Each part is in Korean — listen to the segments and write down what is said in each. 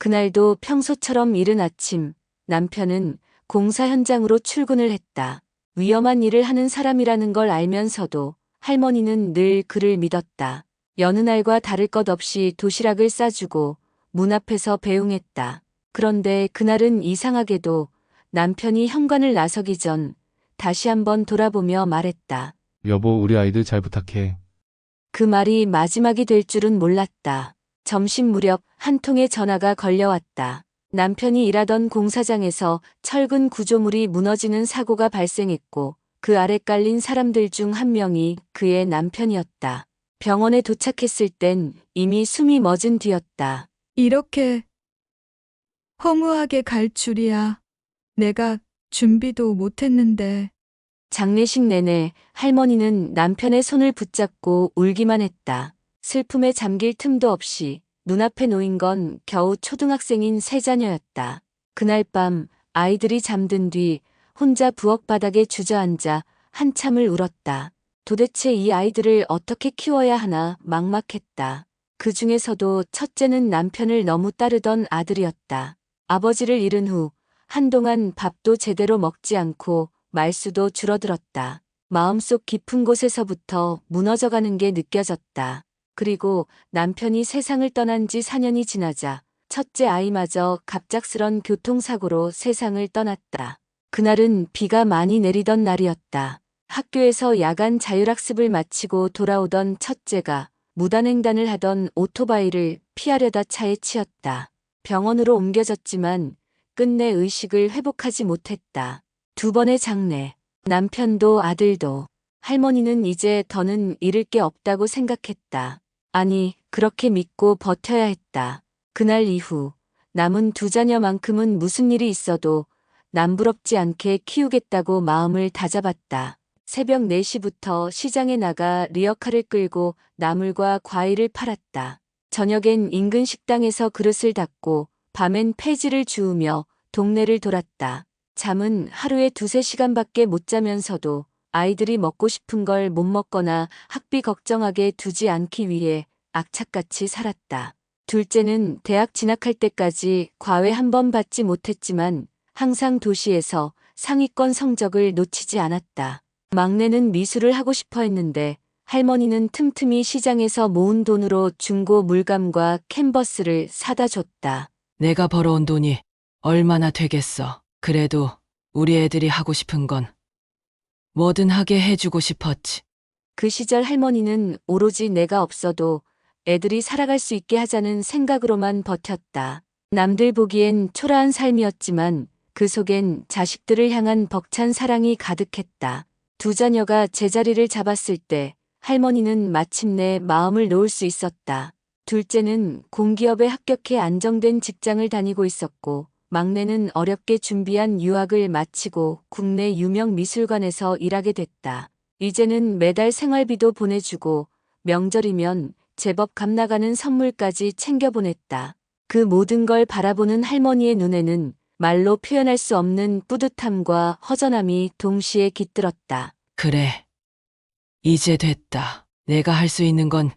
그날도 평소처럼 이른 아침 남편은 공사 현장으로 출근을 했다. 위험한 일을 하는 사람이라는 걸 알면서도 할머니는 늘 그를 믿었다. 여느 날과 다를 것 없이 도시락을 싸주고 문 앞에서 배웅했다. 그런데 그날은 이상하게도 남편이 현관을 나서기 전 다시 한번 돌아보며 말했다. 여보, 우리 아이들 잘 부탁해. 그 말이 마지막이 될 줄은 몰랐다. 점심 무렵 한 통의 전화가 걸려왔다. 남편이 일하던 공사장에서 철근 구조물이 무너지는 사고가 발생했고 그 아래 깔린 사람들 중 한 명이 그의 남편이었다. 병원에 도착했을 땐 이미 숨이 멎은 뒤였다. 이렇게 허무하게 갈 줄이야. 내가 준비도 못했는데. 장례식 내내 할머니는 남편의 손을 붙잡고 울기만 했다. 슬픔에 잠길 틈도 없이 눈앞에 놓인 건 겨우 초등학생인 세 자녀였다. 그날 밤 아이들이 잠든 뒤 혼자 부엌 바닥에 주저앉아 한참을 울었다. 도대체 이 아이들을 어떻게 키워야 하나 막막했다. 그 중에서도 첫째는 남편을 너무 따르던 아들이었다. 아버지를 잃은 후 한동안 밥도 제대로 먹지 않고 말수도 줄어들었다. 마음속 깊은 곳에서부터 무너져가는 게 느껴졌다. 그리고 남편이 세상을 떠난 지 4년이 지나자 첫째 아이마저 갑작스런 교통사고로 세상을 떠났다. 그날은 비가 많이 내리던 날이었다. 학교에서 야간 자율학습을 마치고 돌아오던 첫째가 무단횡단을 하던 오토바이를 피하려다 차에 치였다. 병원으로 옮겨졌지만 끝내 의식을 회복하지 못했다. 두 번의 장례. 남편도 아들도 할머니는 이제 더는 잃을 게 없다고 생각했다. 아니, 그렇게 믿고 버텨야 했다. 그날 이후 남은 두 자녀만큼은 무슨 일이 있어도 남부럽지 않게 키우겠다고 마음을 다잡았다. 새벽 4시부터 시장에 나가 리어카를 끌고 나물과 과일을 팔았다. 저녁엔 인근 식당에서 그릇을 닦고 밤엔 폐지를 주우며 동네를 돌았다. 잠은 하루에 두세 시간밖에 못 자면서도 아이들이 먹고 싶은 걸 못 먹거나 학비 걱정하게 두지 않기 위해 악착같이 살았다. 둘째는 대학 진학할 때까지 과외 한 번 받지 못했지만 항상 도시에서 상위권 성적을 놓치지 않았다. 막내는 미술을 하고 싶어 했는데 할머니는 틈틈이 시장에서 모은 돈으로 중고 물감과 캔버스를 사다 줬다. 내가 벌어온 돈이 얼마나 되겠어. 그래도 우리 애들이 하고 싶은 건 뭐든 하게 해주고 싶었지. 그 시절 할머니는 오로지 내가 없어도 애들이 살아갈 수 있게 하자는 생각으로만 버텼다. 남들 보기엔 초라한 삶이었지만 그 속엔 자식들을 향한 벅찬 사랑이 가득했다. 두 자녀가 제자리를 잡았을 때 할머니는 마침내 마음을 놓을 수 있었다. 둘째는 공기업에 합격해 안정된 직장을 다니고 있었고 막내는 어렵게 준비한 유학을 마치고 국내 유명 미술관에서 일하게 됐다. 이제는 매달 생활비도 보내주고 명절이면 제법 값나가는 선물까지 챙겨 보냈다. 그 모든 걸 바라보는 할머니의 눈에는 말로 표현할 수 없는 뿌듯함과 허전함이 동시에 깃들었다. 그래. 이제 됐다. 내가 할 수 있는 건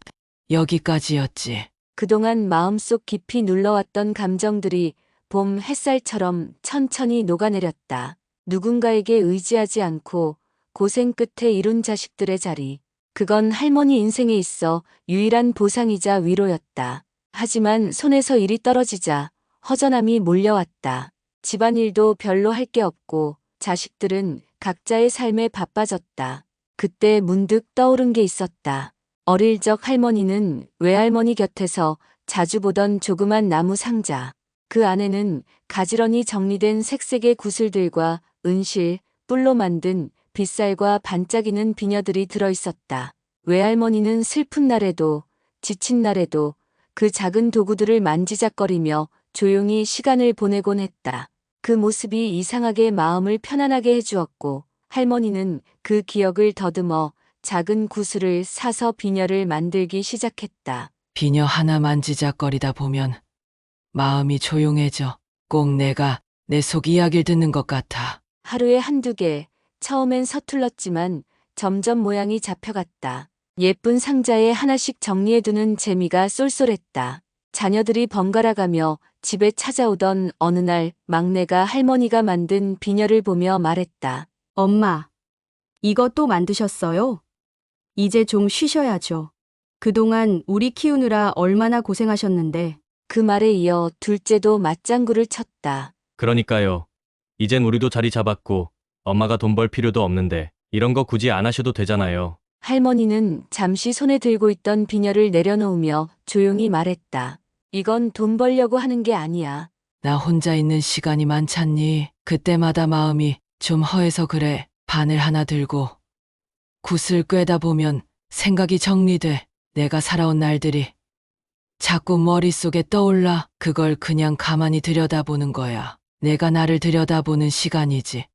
여기까지였지. 그동안 마음속 깊이 눌러왔던 감정들이 봄 햇살처럼 천천히 녹아내렸다. 누군가에게 의지하지 않고 고생 끝에 이룬 자식들의 자리. 그건 할머니 인생에 있어 유일한 보상이자 위로였다. 하지만 손에서 일이 떨어지자 허전함이 몰려왔다. 집안일도 별로 할 게 없고 자식들은 각자의 삶에 바빠졌다. 그때 문득 떠오른 게 있었다. 어릴 적 할머니는 외할머니 곁에서 자주 보던 조그만 나무 상자. 그 안에는 가지런히 정리된 색색의 구슬들과 은실, 뿔로 만든 빗살과 반짝이는 비녀들이 들어 있었다. 외할머니는 슬픈 날에도, 지친 날에도 그 작은 도구들을 만지작거리며 조용히 시간을 보내곤 했다. 그 모습이 이상하게 마음을 편안하게 해주었고, 할머니는 그 기억을 더듬어 작은 구슬을 사서 비녀를 만들기 시작했다. 비녀 하나 만지작거리다 보면 마음이 조용해져. 꼭 내가 내 속 이야기를 듣는 것 같아. 하루에 한두 개, 처음엔 서툴렀지만 점점 모양이 잡혀갔다. 예쁜 상자에 하나씩 정리해두는 재미가 쏠쏠했다. 자녀들이 번갈아가며 집에 찾아오던 어느 날 막내가 할머니가 만든 비녀를 보며 말했다. 엄마, 이거 또 만드셨어요? 이제 좀 쉬셔야죠. 그동안 우리 키우느라 얼마나 고생하셨는데, 그 말에 이어 둘째도 맞장구를 쳤다. 그러니까요. 이젠 우리도 자리 잡았고, 엄마가 돈 벌 필요도 없는데, 이런 거 굳이 안 하셔도 되잖아요. 할머니는 잠시 손에 들고 있던 비녀를 내려놓으며 조용히 말했다. 이건 돈 벌려고 하는 게 아니야. 나 혼자 있는 시간이 많잖니. 그때마다 마음이 좀 허해서 그래. 바늘 하나 들고 굿을 꿰다 보면 생각이 정리돼. 내가 살아온 날들이 자꾸 머릿속에 떠올라. 그걸 그냥 가만히 들여다보는 거야. 내가 나를 들여다보는 시간이지.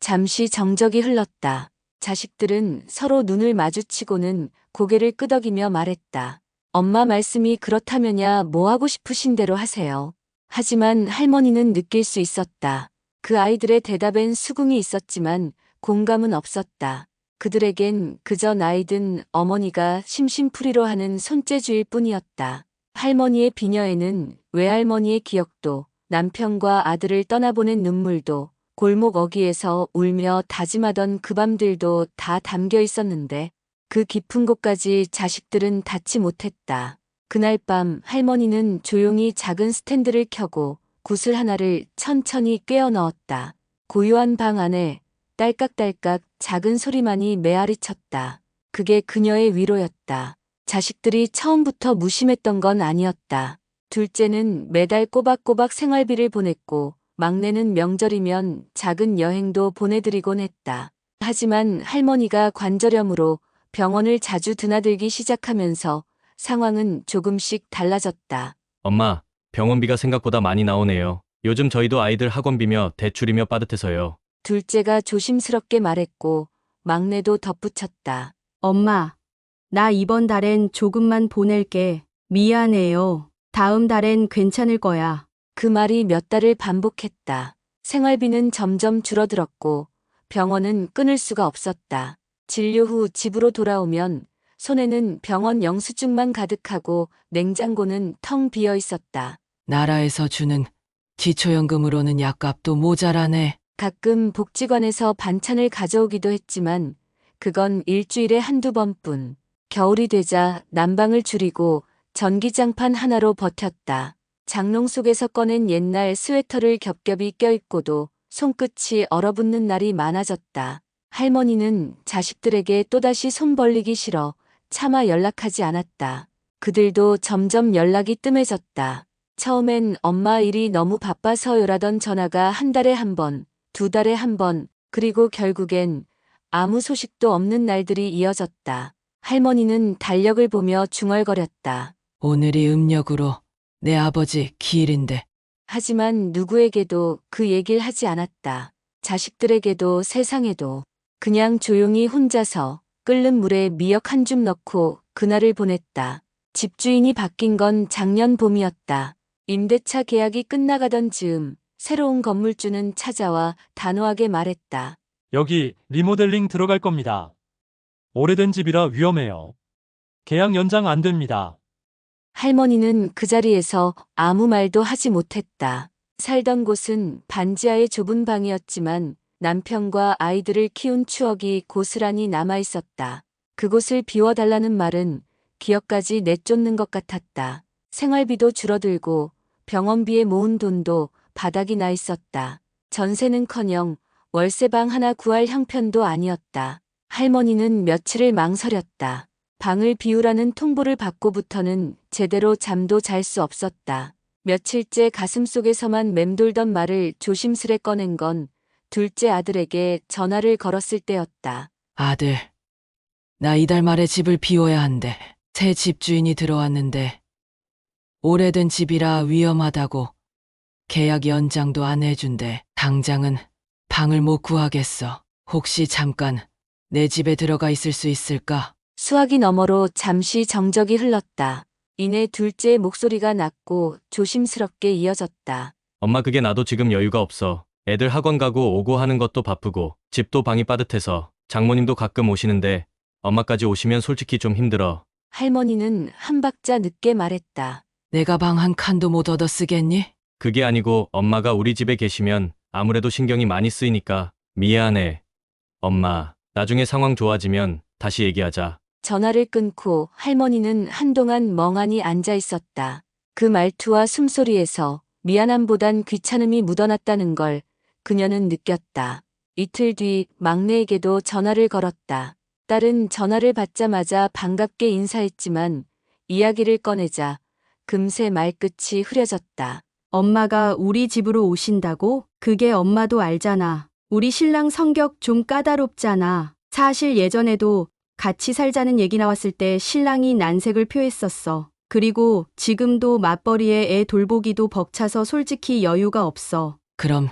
잠시 정적이 흘렀다. 자식들은 서로 눈을 마주치고는 고개를 끄덕이며 말했다. 엄마 말씀이 그렇다면야 뭐 하고 싶으신 대로 하세요. 하지만 할머니는 느낄 수 있었다. 그 아이들의 대답엔 수긍이 있었지만 공감은 없었다. 그들에겐 그저 나이든 어머니가 심심풀이로 하는 손재주일 뿐이었다. 할머니의 비녀에는 외할머니의 기억도 남편과 아들을 떠나보낸 눈물도 골목 어귀에서 울며 다짐하던 그 밤들도 다 담겨 있었는데 그 깊은 곳까지 자식들은 닿지 못했다. 그날 밤 할머니는 조용히 작은 스탠드를 켜고 구슬 하나를 천천히 꿰어 넣었다. 고요한 방 안에 딸깍딸깍 작은 소리만이 메아리 쳤다. 그게 그녀의 위로였다. 자식들이 처음부터 무심했던 건 아니었다. 둘째는 매달 꼬박꼬박 생활비를 보냈고 막내는 명절이면 작은 여행도 보내드리곤 했다. 하지만 할머니가 관절염으로 병원을 자주 드나들기 시작하면서 상황은 조금씩 달라졌다. 엄마, 병원비가 생각보다 많이 나오네요. 요즘 저희도 아이들 학원비며 대출이며 빠듯해서요. 둘째가 조심스럽게 말했고 막내도 덧붙였다. 엄마, 나 이번 달엔 조금만 보낼게. 미안해요. 다음 달엔 괜찮을 거야. 그 말이 몇 달을 반복했다. 생활비는 점점 줄어들었고 병원은 끊을 수가 없었다. 진료 후 집으로 돌아오면 손에는 병원 영수증만 가득하고 냉장고는 텅 비어 있었다. 나라에서 주는 기초연금으로는 약값도 모자라네. 가끔 복지관에서 반찬을 가져오기도 했지만 그건 일주일에 한두 번뿐. 겨울이 되자 난방을 줄이고 전기장판 하나로 버텼다. 장롱 속에서 꺼낸 옛날 스웨터를 겹겹이 껴입고도 손끝이 얼어붙는 날이 많아졌다. 할머니는 자식들에게 또다시 손 벌리기 싫어 차마 연락하지 않았다. 그들도 점점 연락이 뜸해졌다. 처음엔 엄마 일이 너무 바빠서요라던 전화가 한 달에 한 번, 두 달에 한 번, 그리고 결국엔 아무 소식도 없는 날들이 이어졌다. 할머니는 달력을 보며 중얼거렸다. 오늘이 음력으로 내 아버지 기일인데 하지만 누구에게도 그 얘기를 하지 않았다. 자식들에게도 세상에도 그냥 조용히 혼자서 끓는 물에 미역 한 줌 넣고 그날을 보냈다. 집주인이 바뀐 건 작년 봄이었다. 임대차 계약이 끝나가던 즈음 새로운 건물주는 찾아와 단호하게 말했다. 여기 리모델링 들어갈 겁니다. 오래된 집이라 위험해요. 계약 연장 안 됩니다. 할머니는 그 자리에서 아무 말도 하지 못했다. 살던 곳은 반지하의 좁은 방이었지만 남편과 아이들을 키운 추억이 고스란히 남아 있었다. 그곳을 비워달라는 말은 기억까지 내쫓는 것 같았다. 생활비도 줄어들고 병원비에 모은 돈도 바닥이 나 있었다. 전세는커녕 월세방 하나 구할 형편도 아니었다. 할머니는 며칠을 망설였다. 방을 비우라는 통보를 받고부터는 제대로 잠도 잘 수 없었다. 며칠째 가슴속에서만 맴돌던 말을 조심스레 꺼낸 건 둘째 아들에게 전화를 걸었을 때였다. 아들, 나 이달 말에 집을 비워야 한대. 새 집주인이 들어왔는데 오래된 집이라 위험하다고 계약 연장도 안 해준대. 당장은 방을 못 구하겠어. 혹시 잠깐 내 집에 들어가 있을 수 있을까? 수화기 너머로 잠시 정적이 흘렀다. 이내 둘째의 목소리가 낮고 조심스럽게 이어졌다. 엄마 그게 나도 지금 여유가 없어. 애들 학원 가고 오고 하는 것도 바쁘고, 집도 방이 빠듯해서, 장모님도 가끔 오시는데, 엄마까지 오시면 솔직히 좀 힘들어. 할머니는 한 박자 늦게 말했다. 내가 방 한 칸도 못 얻어 쓰겠니? 그게 아니고 엄마가 우리 집에 계시면 아무래도 신경이 많이 쓰이니까 미안해. 엄마, 나중에 상황 좋아지면 다시 얘기하자. 전화를 끊고 할머니는 한동안 멍하니 앉아 있었다. 그 말투와 숨소리에서 미안함보단 귀찮음이 묻어났다는 걸 그녀는 느꼈다. 이틀 뒤 막내에게도 전화를 걸었다. 딸은 전화를 받자마자 반갑게 인사했지만 이야기를 꺼내자 금세 말끝이 흐려졌다. 엄마가 우리 집으로 오신다고? 그게 엄마도 알잖아. 우리 신랑 성격 좀 까다롭잖아. 사실 예전에도 같이 살자는 얘기 나왔을 때 신랑이 난색을 표했었어. 그리고 지금도 맞벌이에 애 돌보기도 벅차서 솔직히 여유가 없어. 그럼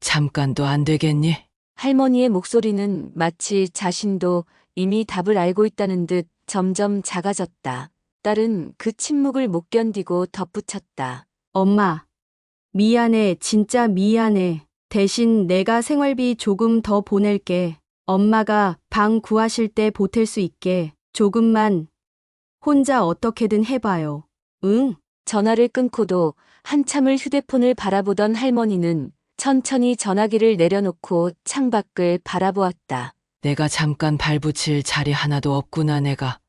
잠깐도 안 되겠니? 할머니의 목소리는 마치 자신도 이미 답을 알고 있다는 듯 점점 작아졌다. 딸은 그 침묵을 못 견디고 덧붙였다. 엄마, 미안해, 진짜 미안해. 대신 내가 생활비 조금 더 보낼게. 엄마가 방 구하실 때 보탤 수 있게 조금만 혼자 어떻게든 해봐요. 응? 전화를 끊고도 한참을 휴대폰을 바라보던 할머니는 천천히 전화기를 내려놓고 창밖을 바라보았다. 내가 잠깐 발붙일 자리 하나도 없구나 내가.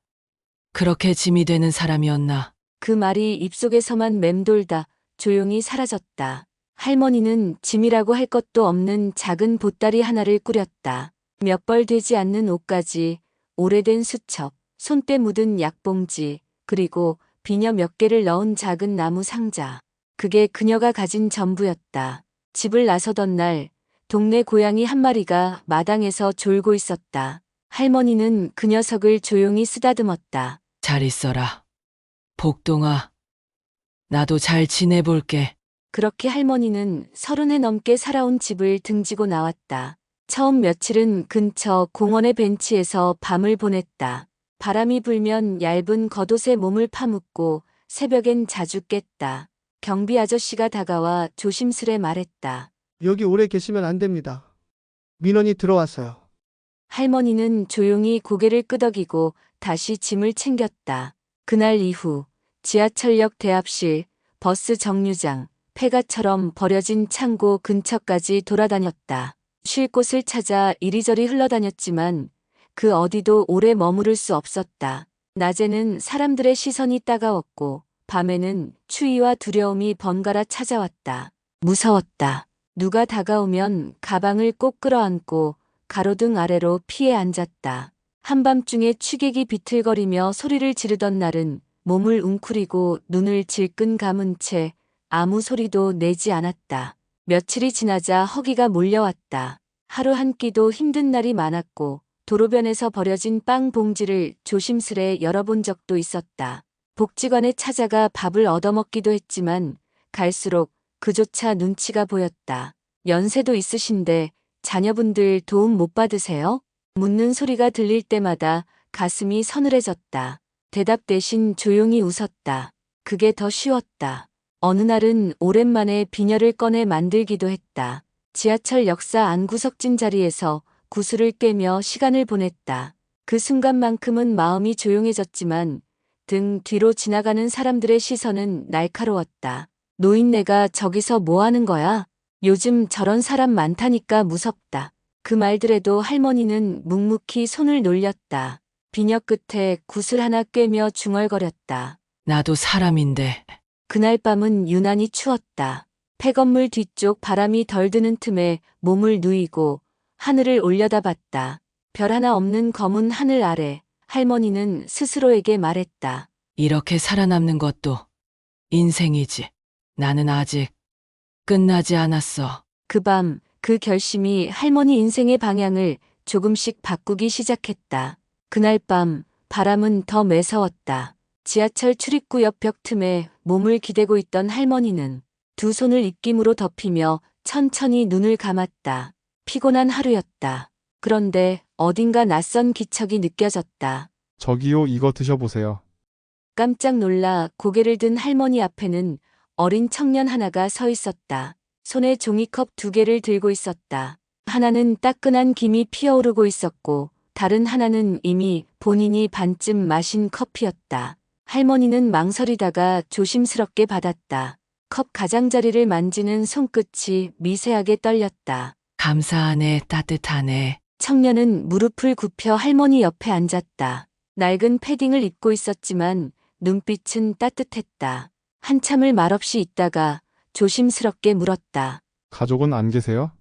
그렇게 짐이 되는 사람이었나? 그 말이 입속에서만 맴돌다 조용히 사라졌다. 할머니는 짐이라고 할 것도 없는 작은 보따리 하나를 꾸렸다. 몇 벌 되지 않는 옷가지, 오래된 수첩, 손때 묻은 약봉지, 그리고 비녀 몇 개를 넣은 작은 나무 상자. 그게 그녀가 가진 전부였다. 집을 나서던 날, 동네 고양이 한 마리가 마당에서 졸고 있었다. 할머니는 그 녀석을 조용히 쓰다듬었다. 잘 있어라. 복동아. 나도 잘 지내볼게. 그렇게 할머니는 서른해 넘게 살아온 집을 등지고 나왔다. 처음 며칠은 근처 공원의 벤치에서 밤을 보냈다. 바람이 불면 얇은 겉옷에 몸을 파묻고 새벽엔 자주 깼다. 경비 아저씨가 다가와 조심스레 말했다. 여기 오래 계시면 안 됩니다. 민원이 들어왔어요. 할머니는 조용히 고개를 끄덕이고 다시 짐을 챙겼다. 그날 이후 지하철역 대합실, 버스 정류장, 폐가처럼 버려진 창고 근처까지 돌아다녔다. 쉴 곳을 찾아 이리저리 흘러다녔지만 그 어디도 오래 머무를 수 없었다. 낮에는 사람들의 시선이 따가웠고 밤에는 추위와 두려움이 번갈아 찾아왔다. 무서웠다. 누가 다가오면 가방을 꼭 끌어안고 가로등 아래로 피해 앉았다. 한밤중에 취객이 비틀거리며 소리를 지르던 날은 몸을 웅크리고 눈을 질끈 감은 채 아무 소리도 내지 않았다. 며칠이 지나자 허기가 몰려왔다. 하루 한 끼도 힘든 날이 많았고 도로변에서 버려진 빵 봉지를 조심스레 열어본 적도 있었다. 복지관에 찾아가 밥을 얻어먹기도 했지만 갈수록 그조차 눈치가 보였다. 연세도 있으신데 자녀분들 도움 못 받으세요? 묻는 소리가 들릴 때마다 가슴이 서늘해졌다. 대답 대신 조용히 웃었다. 그게 더 쉬웠다. 어느 날은 오랜만에 비녀를 꺼내 만들기도 했다. 지하철 역사 안구석진 자리에서 구슬을 꿰며 시간을 보냈다. 그 순간만큼은 마음이 조용해졌지만 등 뒤로 지나가는 사람들의 시선은 날카로웠다. 노인네가 저기서 뭐 하는 거야? 요즘 저런 사람 많다니까 무섭다. 그 말들에도 할머니는 묵묵히 손을 놀렸다. 비녀 끝에 구슬 하나 꿰며 중얼거렸다. 나도 사람인데. 그날 밤은 유난히 추웠다. 폐건물 뒤쪽 바람이 덜 드는 틈에 몸을 누이고 하늘을 올려다봤다. 별 하나 없는 검은 하늘 아래 할머니는 스스로에게 말했다. 이렇게 살아남는 것도 인생이지. 나는 아직 끝나지 않았어. 그 밤, 그 결심이 할머니 인생의 방향을 조금씩 바꾸기 시작했다. 그날 밤, 바람은 더 매서웠다. 지하철 출입구 옆 벽 틈에 몸을 기대고 있던 할머니는 두 손을 입김으로 덮이며 천천히 눈을 감았다. 피곤한 하루였다. 그런데 어딘가 낯선 기척이 느껴졌다. 저기요, 이거 드셔보세요. 깜짝 놀라 고개를 든 할머니 앞에는 어린 청년 하나가 서 있었다. 손에 종이컵 두 개를 들고 있었다. 하나는 따끈한 김이 피어오르고 있었고, 다른 하나는 이미 본인이 반쯤 마신 커피였다. 할머니는 망설이다가 조심스럽게 받았다. 컵 가장자리를 만지는 손끝이 미세하게 떨렸다. 감사하네, 따뜻하네. 청년은 무릎을 굽혀 할머니 옆에 앉았다. 낡은 패딩을 입고 있었지만 눈빛은 따뜻했다. 한참을 말없이 있다가 조심스럽게 물었다. 가족은 안 계세요?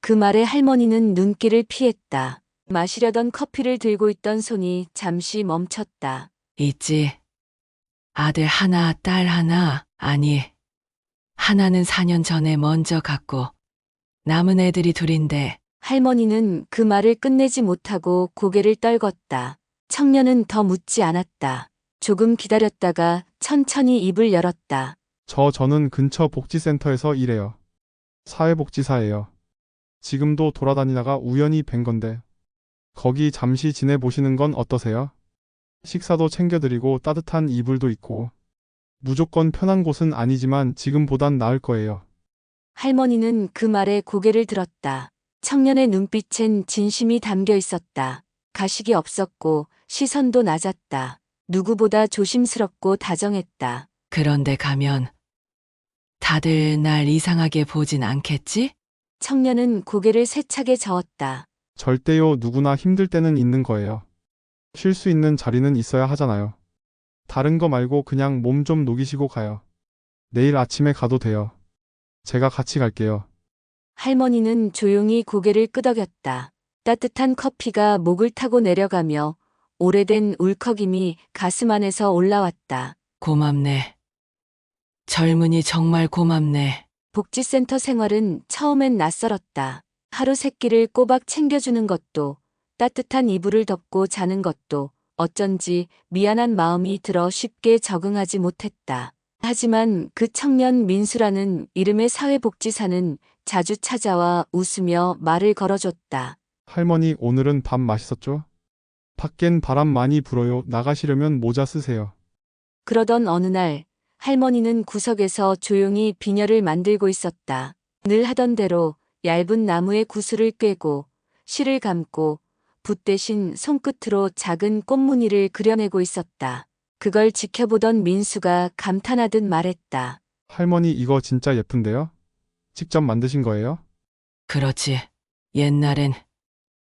그 말에 할머니는 눈길을 피했다. 마시려던 커피를 들고 있던 손이 잠시 멈췄다. 있지. 아들 하나, 딸 하나, 아니. 하나는 4년 전에 먼저 갔고, 남은 애들이 둘인데, 할머니는 그 말을 끝내지 못하고 고개를 떨궜다. 청년은 더 묻지 않았다. 조금 기다렸다가 천천히 입을 열었다. 저 저는 근처 복지센터에서 일해요. 사회복지사예요. 지금도 돌아다니다가 우연히 뵌 건데. 거기 잠시 지내보시는 건 어떠세요? 식사도 챙겨드리고 따뜻한 이불도 있고. 무조건 편한 곳은 아니지만 지금보단 나을 거예요. 할머니는 그 말에 고개를 들었다. 청년의 눈빛엔 진심이 담겨 있었다. 가식이 없었고 시선도 낮았다. 누구보다 조심스럽고 다정했다. 그런데 가면, 다들 날 이상하게 보진 않겠지? 청년은 고개를 세차게 저었다. 절대요 누구나 힘들 때는 있는 거예요. 쉴 수 있는 자리는 있어야 하잖아요. 다른 거 말고 그냥 몸 좀 녹이시고 가요. 내일 아침에 가도 돼요. 제가 같이 갈게요. 할머니는 조용히 고개를 끄덕였다. 따뜻한 커피가 목을 타고 내려가며 오래된 울컥임이 가슴 안에서 올라왔다. 고맙네. 젊은이 정말 고맙네. 복지센터 생활은 처음엔 낯설었다. 하루 세 끼를 꼬박 챙겨주는 것도 따뜻한 이불을 덮고 자는 것도 어쩐지 미안한 마음이 들어 쉽게 적응하지 못했다. 하지만 그 청년 민수라는 이름의 사회복지사는 자주 찾아와 웃으며 말을 걸어줬다. 할머니 오늘은 밥 맛있었죠? 밖엔 바람 많이 불어요. 나가시려면 모자 쓰세요. 그러던 어느 날 할머니는 구석에서 조용히 비녀를 만들고 있었다. 늘 하던 대로 얇은 나무에 구슬을 꿰고 실을 감고 붓 대신 손끝으로 작은 꽃무늬를 그려내고 있었다. 그걸 지켜보던 민수가 감탄하듯 말했다. 할머니 이거 진짜 예쁜데요? 직접 만드신 거예요? 그렇지. 옛날엔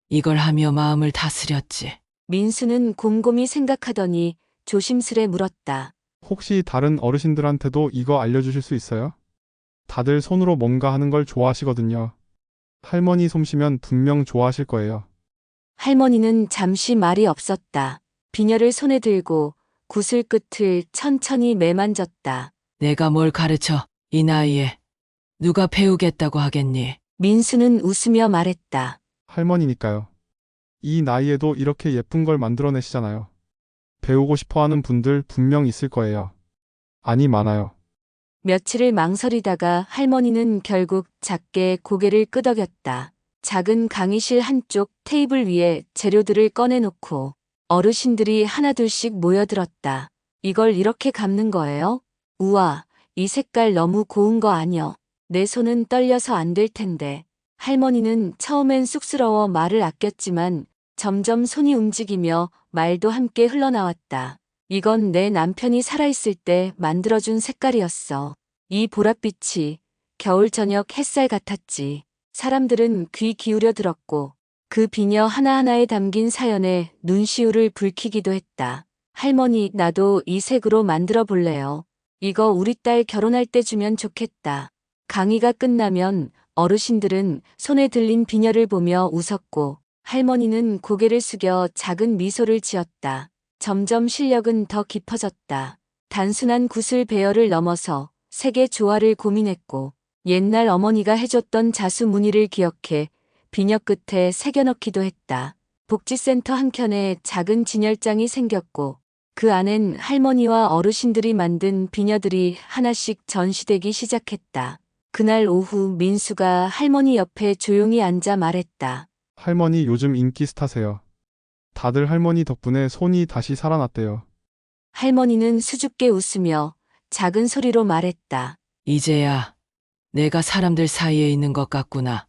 이걸 하며 마음을 다스렸지. 민수는 곰곰이 생각하더니 조심스레 물었다. 혹시 다른 어르신들한테도 이거 알려주실 수 있어요? 다들 손으로 뭔가 하는 걸 좋아하시거든요. 할머니 솜씨면 분명 좋아하실 거예요. 할머니는 잠시 말이 없었다. 비녀를 손에 들고 구슬 끝을 천천히 매만졌다. 내가 뭘 가르쳐, 이 나이에. 누가 배우겠다고 하겠니? 민수는 웃으며 말했다. 할머니니까요. 이 나이에도 이렇게 예쁜 걸 만들어내시잖아요. 배우고 싶어 하는 분들 분명 있을 거예요. 아니, 많아요. 며칠을 망설이다가 할머니는 결국 작게 고개를 끄덕였다. 작은 강의실 한쪽 테이블 위에 재료들을 꺼내놓고 어르신들이 하나둘씩 모여들었다. 이걸 이렇게 감는 거예요? 우와, 이 색깔 너무 고운 거 아니여. 내 손은 떨려서 안 될 텐데. 할머니는 처음엔 쑥스러워 말을 아꼈지만 점점 손이 움직이며 말도 함께 흘러나왔다. 이건 내 남편이 살아있을 때 만들어준 색깔이었어. 이 보랏빛이 겨울 저녁 햇살 같았지. 사람들은 귀 기울여 들었고 그 비녀 하나하나에 담긴 사연에 눈시울을 붉히기도 했다. 할머니, 나도 이 색으로 만들어 볼래요. 이거 우리 딸 결혼할 때 주면 좋겠다. 강의가 끝나면 어르신들은 손에 들린 비녀를 보며 웃었고 할머니는 고개를 숙여 작은 미소를 지었다. 점점 실력은 더 깊어졌다. 단순한 구슬 배열을 넘어서 색의 조화를 고민했고 옛날 어머니가 해줬던 자수 무늬를 기억해 비녀 끝에 새겨넣기도 했다. 복지센터 한켠에 작은 진열장이 생겼고 그 안엔 할머니와 어르신들이 만든 비녀들이 하나씩 전시되기 시작했다. 그날 오후 민수가 할머니 옆에 조용히 앉아 말했다. 할머니 요즘 인기 스타세요. 다들 할머니 덕분에 손이 다시 살아났대요. 할머니는 수줍게 웃으며 작은 소리로 말했다. 이제야 내가 사람들 사이에 있는 것 같구나.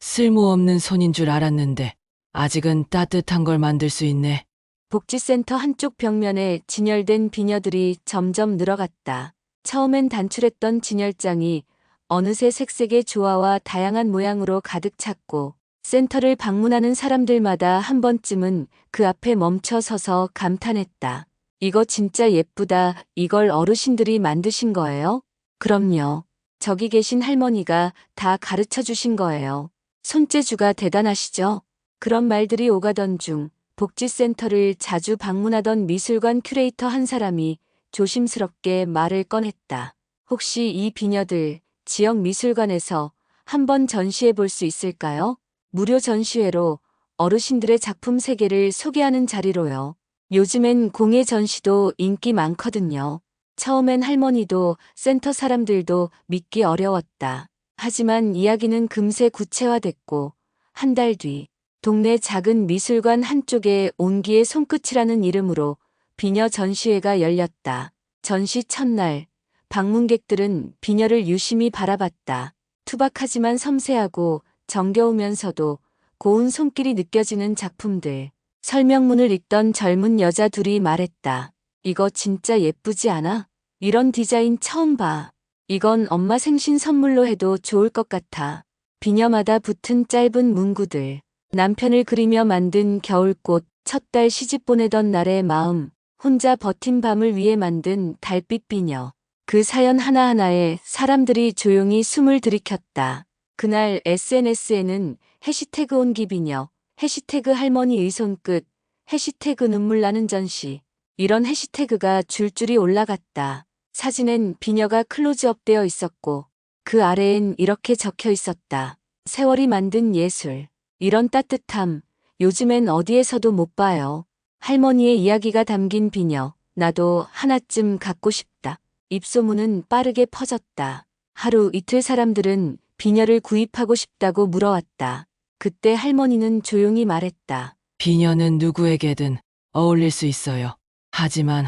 쓸모없는 손인 줄 알았는데 아직은 따뜻한 걸 만들 수 있네. 복지센터 한쪽 벽면에 진열된 비녀들이 점점 늘어갔다. 처음엔 단출했던 진열장이 어느새 색색의 조화와 다양한 모양으로 가득 찼고 센터를 방문하는 사람들마다 한 번쯤은 그 앞에 멈춰 서서 감탄했다. 이거 진짜 예쁘다. 이걸 어르신들이 만드신 거예요? 그럼요. 저기 계신 할머니가 다 가르쳐 주신 거예요. 손재주가 대단하시죠? 그런 말들이 오가던 중 복지센터를 자주 방문하던 미술관 큐레이터 한 사람이 조심스럽게 말을 꺼냈다. 혹시 이 비녀들 지역 미술관에서 한번 전시해 볼 수 있을까요? 무료 전시회로 어르신들의 작품 세계를 소개하는 자리로요. 요즘엔 공예 전시도 인기 많거든요. 처음엔 할머니도 센터 사람들도 믿기 어려웠다. 하지만 이야기는 금세 구체화됐고 한 달 뒤 동네 작은 미술관 한쪽에 온기의 손끝이라는 이름으로 비녀 전시회가 열렸다. 전시 첫날 방문객들은 비녀를 유심히 바라봤다. 투박하지만 섬세하고 정겨우면서도 고운 손길이 느껴지는 작품들. 설명문을 읽던 젊은 여자 둘이 말했다. 이거 진짜 예쁘지 않아? 이런 디자인 처음 봐. 이건 엄마 생신 선물로 해도 좋을 것 같아. 비녀마다 붙은 짧은 문구들. 남편을 그리며 만든 겨울꽃, 첫 달 시집 보내던 날의 마음, 혼자 버틴 밤을 위해 만든 달빛 비녀. 그 사연 하나하나에 사람들이 조용히 숨을 들이켰다. 그날 SNS에는 해시태그 온기비녀, 해시태그 할머니 의 손끝, 해시태그 눈물 나는 전시. 이런 해시태그가 줄줄이 올라갔다. 사진엔 비녀가 클로즈업 되어 있었고 그 아래엔 이렇게 적혀 있었다. 세월이 만든 예술. 이런 따뜻함, 요즘엔 어디에서도 못 봐요. 할머니의 이야기가 담긴 비녀, 나도 하나쯤 갖고 싶다. 입소문은 빠르게 퍼졌다. 하루 이틀 사람들은 비녀를 구입하고 싶다고 물어왔다. 그때 할머니는 조용히 말했다. 비녀는 누구에게든 어울릴 수 있어요. 하지만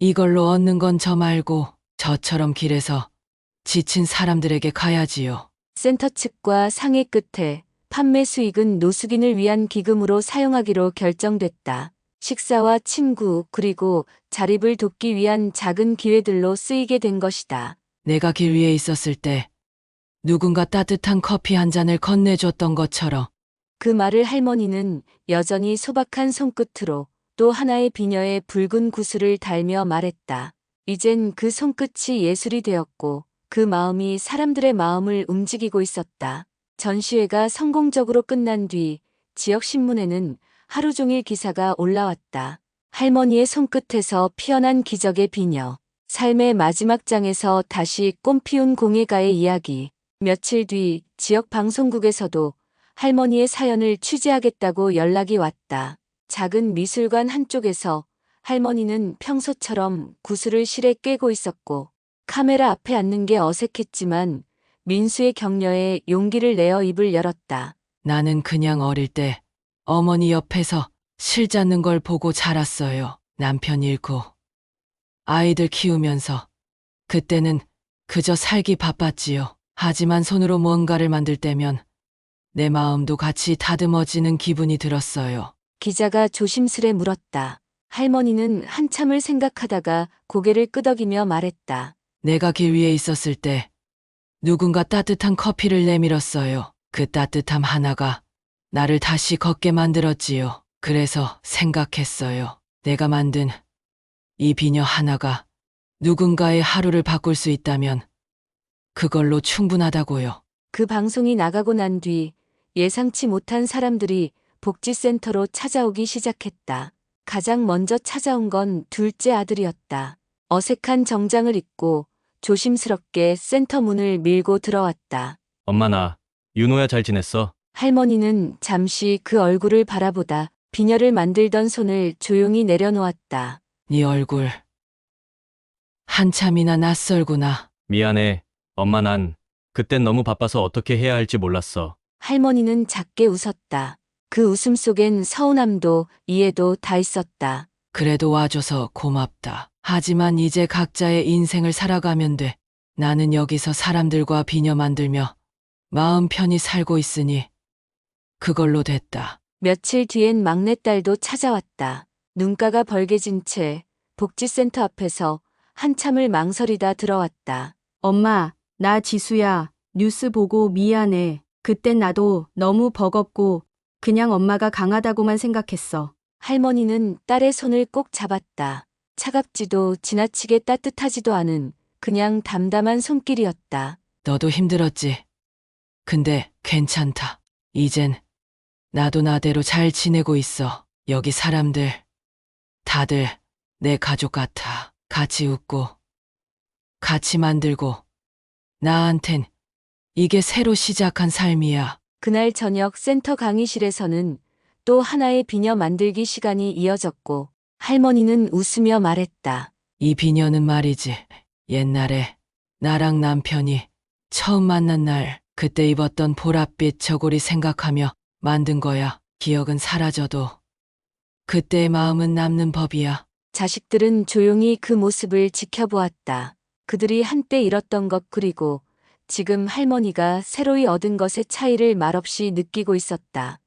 이걸로 얻는 건 저 말고 저처럼 길에서 지친 사람들에게 가야지요. 센터 측과 상의 끝에 판매 수익은 노숙인을 위한 기금으로 사용하기로 결정됐다. 식사와 친구 그리고 자립을 돕기 위한 작은 기회들로 쓰이게 된 것이다. 내가 길 위에 있었을 때 누군가 따뜻한 커피 한 잔을 건네줬던 것처럼 그 말을 할머니는 여전히 소박한 손끝으로 또 하나의 비녀의 붉은 구슬을 달며 말했다. 이젠 그 손끝이 예술이 되었고 그 마음이 사람들의 마음을 움직이고 있었다. 전시회가 성공적으로 끝난 뒤 지역 신문에는 하루 종일 기사가 올라왔다. 할머니의 손끝에서 피어난 기적의 비녀. 삶의 마지막 장에서 다시 꽃피운 공예가의 이야기. 며칠 뒤 지역 방송국에서도 할머니의 사연을 취재하겠다고 연락이 왔다. 작은 미술관 한쪽에서 할머니는 평소처럼 구슬을 실에 꿰고 있었고 카메라 앞에 앉는 게 어색했지만 민수의 격려에 용기를 내어 입을 열었다. 나는 그냥 어릴 때 어머니 옆에서 실 잡는 걸 보고 자랐어요. 남편 잃고 아이들 키우면서 그때는 그저 살기 바빴지요. 하지만 손으로 뭔가를 만들 때면 내 마음도 같이 다듬어지는 기분이 들었어요. 기자가 조심스레 물었다. 할머니는 한참을 생각하다가 고개를 끄덕이며 말했다. 내가 길 위에 있었을 때 누군가 따뜻한 커피를 내밀었어요. 그 따뜻함 하나가 나를 다시 걷게 만들었지요. 그래서 생각했어요. 내가 만든 이 비녀 하나가 누군가의 하루를 바꿀 수 있다면 그걸로 충분하다고요. 그 방송이 나가고 난 뒤 예상치 못한 사람들이 복지센터로 찾아오기 시작했다. 가장 먼저 찾아온 건 둘째 아들이었다. 어색한 정장을 입고 조심스럽게 센터 문을 밀고 들어왔다. 엄마 나 윤호야 잘 지냈어? 할머니는 잠시 그 얼굴을 바라보다 비녀를 만들던 손을 조용히 내려놓았다. 네 얼굴 한참이나 낯설구나. 미안해. 엄마 난 그땐 너무 바빠서 어떻게 해야 할지 몰랐어. 할머니는 작게 웃었다. 그 웃음 속엔 서운함도 이해도 다 있었다. 그래도 와줘서 고맙다. 하지만 이제 각자의 인생을 살아가면 돼. 나는 여기서 사람들과 비녀 만들며 마음 편히 살고 있으니 그걸로 됐다. 며칠 뒤엔 막내딸도 찾아왔다. 눈가가 벌개진 채 복지센터 앞에서 한참을 망설이다 들어왔다. 엄마, 나 지수야. 뉴스 보고 미안해. 그땐 나도 너무 버겁고 그냥 엄마가 강하다고만 생각했어. 할머니는 딸의 손을 꼭 잡았다. 차갑지도 지나치게 따뜻하지도 않은 그냥 담담한 손길이었다. 너도 힘들었지. 근데 괜찮다. 이젠 나도 나대로 잘 지내고 있어. 여기 사람들 다들 내 가족 같아. 같이 웃고 같이 만들고 나한텐 이게 새로 시작한 삶이야. 그날 저녁 센터 강의실에서는 또 하나의 비녀 만들기 시간이 이어졌고 할머니는 웃으며 말했다. 이 비녀는 말이지. 옛날에 나랑 남편이 처음 만난 날 그때 입었던 보랏빛 저고리 생각하며 만든 거야. 기억은 사라져도 그때의 마음은 남는 법이야. 자식들은 조용히 그 모습을 지켜보았다. 그들이 한때 잃었던 것 그리고 지금 할머니가 새로이 얻은 것의 차이를 말없이 느끼고 있었다.